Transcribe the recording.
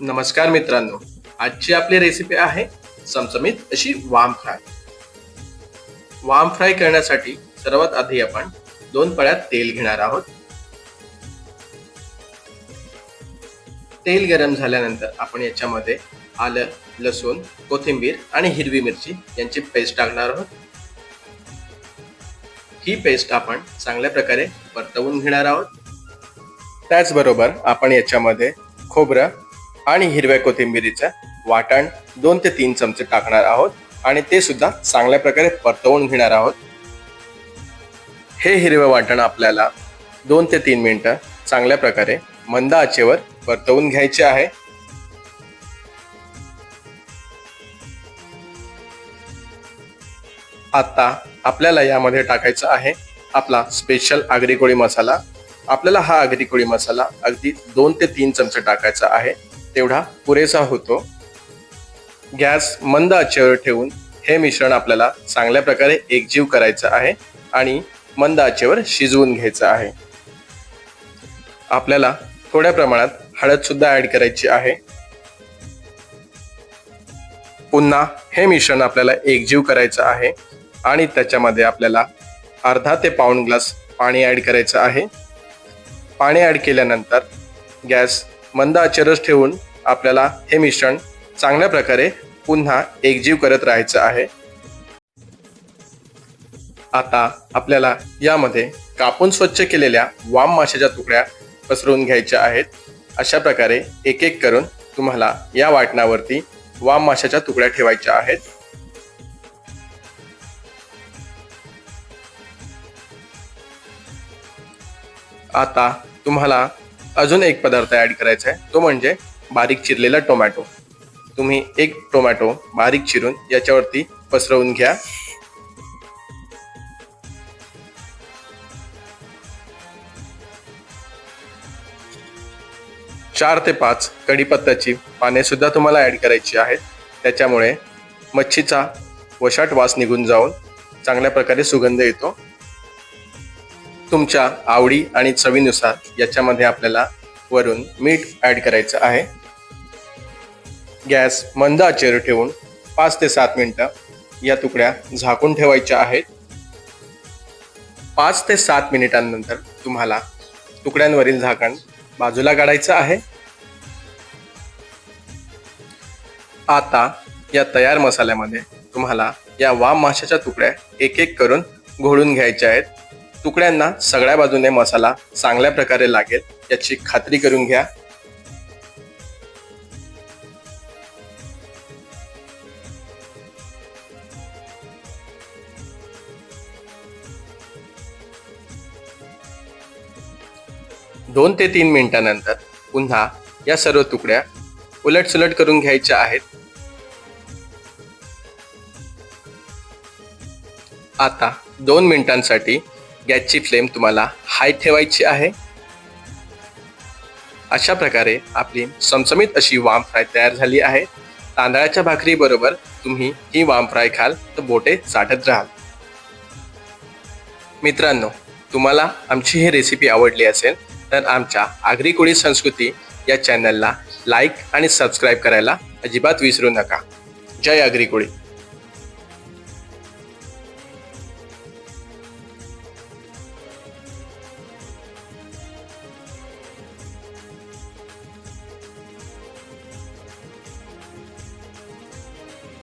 नमस्कार मित्रांनो. आजची आपली रेसिपी आहे चमचमीत अशी वाम फ्राय. वाम फ्राय करण्यासाठी सर्वात आधी आपण दोन पळ्यात तेल घेणार आहोत. तेल गरम झाल्यानंतर आपण याच्यामध्ये आलं लसूण कोथिंबीर आणि हिरवी मिरची यांची पेस्ट टाकणार आहोत. ही पेस्ट आपण चांगल्या प्रकारे परतवून घेणार आहोत. त्याचबरोबर आपण याच्यामध्ये खोबरं आणि हिरव्या कोथिंबिरीचं वाटण दोन ते तीन चमचे टाकणार आहोत आणि ते सुद्धा चांगल्या प्रकारे परतवून घेणार आहोत. हे हिरवं वाटण आपल्याला दोन ते तीन मिनटं चांगल्या प्रकारे मंद आचेवर परतवून घ्यायचे आहे. आता आपल्याला यामध्ये टाकायचं आहे आपला स्पेशल आगरी कोळी मसाला. आपल्याला हा आगरी कोळी मसाला अगदी दोन ते तीन चमचे टाकायचा आहे. तेवढा पुरेसा होतो. गॅस मंद आचेवर ठेवून हे मिश्रण आपल्याला चांगल्या प्रकारे एकजीव करायचं आहे आणि मंद आचेवर शिजवून घ्यायचं आहे. आपल्याला थोड्या प्रमाणात हळद सुद्धा ऍड करायची आहे. पुन्हा हे मिश्रण आपल्याला एकजीव करायचं आहे आणि त्याच्यामध्ये आपल्याला अर्धा ते पाऊण ग्लास पाणी ऍड करायचं आहे. पाणी ऍड केल्यानंतर गॅस मंद आचेरच ठेवून आपल्याला हे मिश्रण चांगल्या प्रकारे पुन्हा एकजीव करत राहायचं आहे. आता आपल्याला यामध्ये कापून स्वच्छ केलेल्या वाम माशाच्या तुकड्या पसरवून घ्यायच्या आहेत. अशा प्रकारे एक एक करून तुम्हाला या वाटणावरती वाम माशाच्या तुकड्या ठेवायच्या आहेत. आता तुम्हाला अजून एक पदार्थ ऍड करायचा आहे. तो म्हणजे बारीक चिरलेला टोमॅटो. तुम्ही एक टोमॅटो बारीक चिरून याच्यावरती पसरवून घ्या. चार ते पाच कढीपत्त्याची पाने सुद्धा तुम्हाला ऍड करायची आहेत. त्याच्यामुळे मच्छीचा वशाट वास निघून जाऊन चांगल्या प्रकारे सुगंध येतो. तुमच्या आवडी आणि चवीनुसार याच्यामध्ये आपल्याला वरून मीठ ऍड करायचं आहे. गॅस मंद आचेवर ठेवून पाच ते सात मिनिटं या तुकड्या झाकून ठेवायच्या आहेत. पाच ते सात मिनिटांनंतर तुम्हाला तुकड्यांवरील झाकण बाजूला काढायचं आहे. आता या तयार मसाल्यामध्ये तुम्हाला या वाम माशाच्या तुकड्या एक एक करून घोळून घ्यायच्या आहेत. तुकड्यांना सगळ्या बाजूने मसाला चांगल्या प्रकारे लागेल याची खात्री करून घ्या. दोन ते तीन मिनिटानंतर पुन्हा या सर्व तुकड्या उलटसुलट करून घ्यायच्या आहेत. आता दोन मिनिटांसाठी गॅसची फ्लेम तुम्हाला हाय ठेवायची आहे. अशा प्रकारे आपली चमचमीत अशी वाम फ्राय तयार झाली आहे. तांदळाच्या भाकरी बरोबर तुम्ही ही वाम फ्राय खाल तर बोटे चाटत राहाल. मित्रांनो तुम्हाला आमची ही रेसिपी आवडली असेल तर आमच्या आगरी कोळी संस्कृती या चॅनलला लाईक आणि सबस्क्राईब करायला अजिबात विसरू नका. जय आगरी कोळी